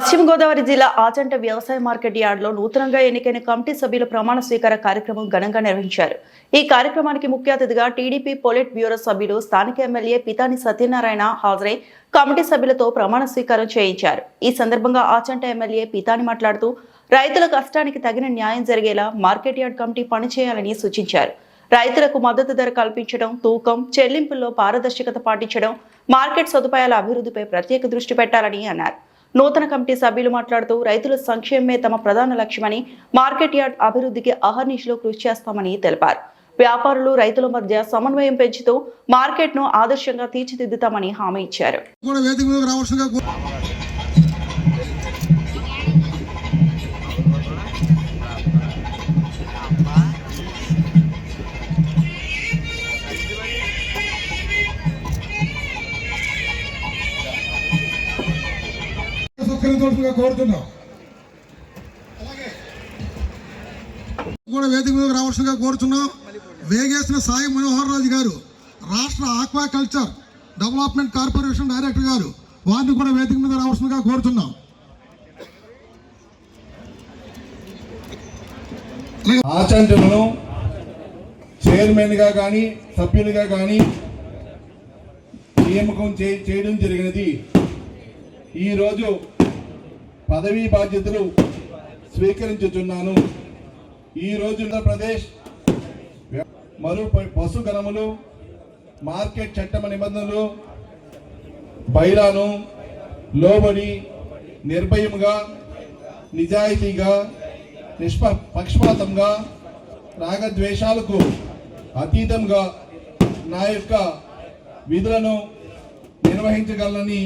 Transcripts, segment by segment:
పశ్చిమ గోదావరి జిల్లా ఆచంట వ్యవసాయ మార్కెట్ యార్డ్లో నూతనంగా ఎన్నికైన కమిటీ సభ్యుల ప్రమాణ స్వీకార కార్యక్రమం ఘనంగా నిర్వహించారు. ఈ కార్యక్రమానికి ముఖ్య అతిథిగా టీడీపీ పొలిట్ బ్యూరో సభ్యులు స్థానిక ఎమ్మెల్యే పితాని సత్యనారాయణ హాజరై కమిటీ సభ్యులతో ప్రమాణ స్వీకారం చేయించారు. ఈ సందర్భంగా ఆచంట ఎమ్మెల్యే పితాని మాట్లాడుతూ రైతుల కష్టానికి తగిన న్యాయం జరిగేలా మార్కెట్ యార్డ్ కమిటీ పనిచేయాలని సూచించారు. రైతులకు మద్దతు ధర కల్పించడం తూకం చెల్లింపుల్లో పారదర్శకత పాటించడం మార్కెట్ సదుపాయాల అభివృద్ధిపై ప్రత్యేక దృష్టి పెట్టాలని అన్నారు. నూతన కమిటీ సభ్యులు మాట్లాడుతూ రైతుల సంక్షేమమే తమ ప్రధాన లక్ష్యమని మార్కెట్ యార్డ్ అభివృద్ధికి అహర్నిశలో కృషి చేస్తామని తెలిపారు. వ్యాపారులు రైతుల మధ్య సమన్వయం పెంచుతూ మార్కెట్ను ఆదర్శంగా తీర్చిదిద్దుతామని హామీ ఇచ్చారు. సత్కరించవలసిందిగా కోరుతున్నాం. అలాగే. కూడా వేదిక మీదకి రావాల్సిందిగా కోరుతున్నాం. వేగేసిన సాయి మనోహర్ రాజు గారు రాష్ట్ర aqua culture development corporation director గారు వారిని కూడా వేదిక మీద రావాల్సిందిగా కోరుతున్నాం. ఆచంటలను చైర్మన్గా కానీ సభ్యులుగా కానీ నియామకం చేయడం జరిగినది. ఈరోజు పదవీ బాధ్యతలు స్వీకరించుచున్నాను. ఈ రోజు ఆంధ్రప్రదేశ్ మరో ప- పశు గణములు మార్కెట్ చట్టమ నిబంధనలు బైరాను లోబడి నిర్భయముగా నిజాయితీగా నిష్ప పక్షపాతంగా రాగద్వేషాలకు అతీతంగా నా యొక్క విధులను నిర్వహించగలనని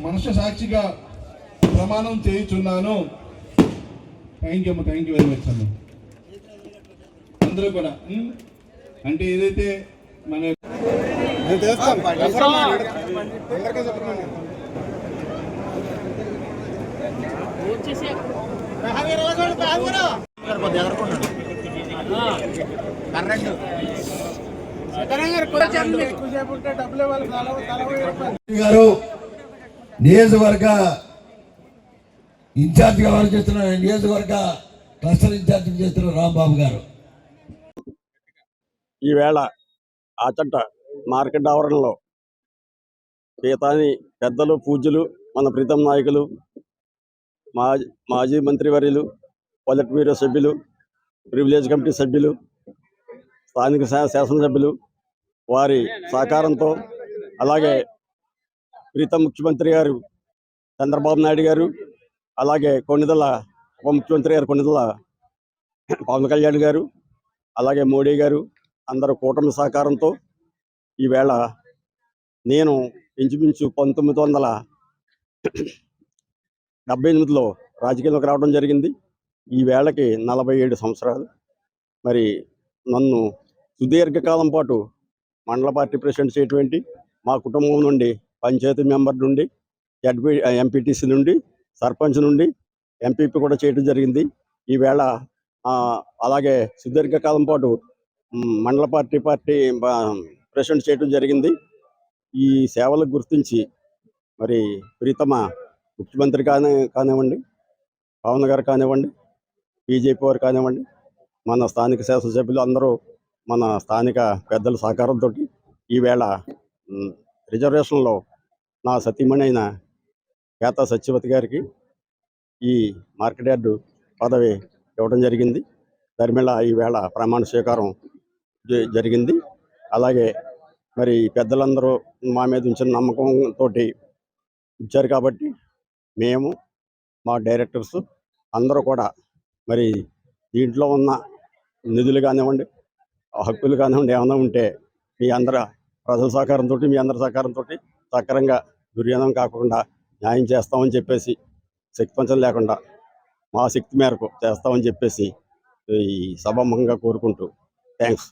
మనసు సాక్షిగా ప్రమాణం చేయుచున్నాను. Thank you thank you very much అమ్మ. అందరూ కూడా? అంటే ఏదైతే మన గారు నియోజకవర్గ ఇన్ఛార్జిగా వారు చేస్తున్నారు నియోజకవర్గ క్లస్టర్ ఇన్ఛార్జి చేస్తున్న రాంబాబు గారు. ఈవేళ ఆచంట మార్కెట్ ఆవరణలో పీతాని పెద్దలు పూజ్యులు మన ప్రీతం నాయకులు మాజీ మాజీ మంత్రివర్యులు పొలిట్ బ్యూరో సభ్యులు ప్రివిలేజ్ కమిటీ సభ్యులు స్థానిక శాసనసభ్యులు వారి సహకారంతో అలాగే ప్రీతం ముఖ్యమంత్రి గారు చంద్రబాబు నాయుడు గారు అలాగే కొన్నిదల ఉప ముఖ్యమంత్రి గారు కొన్నిదల పవన్ కళ్యాణ్ గారు అలాగే మోడీ గారు అందరూ కూటమి సహకారంతో ఈవేళ నేను ఇంచుమించు పంతొమ్మిది వందల డెబ్బై ఎనిమిదిలో రాజకీయంలోకి రావడం జరిగింది. ఈ వేళకి నలభై ఏడు సంవత్సరాలు. మరి నన్ను సుదీర్ఘకాలం పాటు మండల పార్టీ ప్రెసిడెంట్ చేయటువంటి మా కుటుంబం నుండి పంచాయతీ మెంబర్ నుండి జడ్పీ ఎంపీటీసీ నుండి సర్పంచ్ నుండి ఎంపీపీ కూడా చేయడం జరిగింది. ఈవేళ అలాగే సుదీర్ఘకాలం పాటు మండల పార్టీ పార్టీ ప్రెసిడెంట్ చేయడం జరిగింది. ఈ సేవలకు గుర్తించి మరి ప్రీతమ ముఖ్యమంత్రి కాని కానివ్వండి పవన్ గారు కానివ్వండి బీజేపీ వారు కానివ్వండి మన స్థానిక శాసనసభ్యులు అందరూ మన స్థానిక పెద్దల సహకారంతో ఈవేళ రిజర్వేషన్లో నా సతీమణి అయిన కేతా సత్యవతి గారికి ఈ మార్కెట్ యార్డు పదవి ఇవ్వడం జరిగింది. ధర్మిళ ఈవేళ ప్రమాణ స్వీకారం జ- జరిగింది. అలాగే మరి పెద్దలందరూ మా మీద ఉంచిన నమ్మకంతో ఇచ్చారు కాబట్టి మేము మా డైరెక్టర్స్ అందరూ కూడా మరి దీంట్లో ఉన్న నిధులు కానివ్వండి హక్కులు కానివ్వండి ఏమైనా ఉంటే మీ అందరి ప్రజల సహకారంతో మీ అందరి సహకారంతో సక్రంగా దుర్యోధనం కాకుండా న్యాయం చేస్తామని చెప్పేసి శక్తి పంచం లేకుండా మా శక్తి మేరకు చేస్తామని చెప్పేసి ఈ సభాముఖంగా కోరుకుంటూ థ్యాంక్స్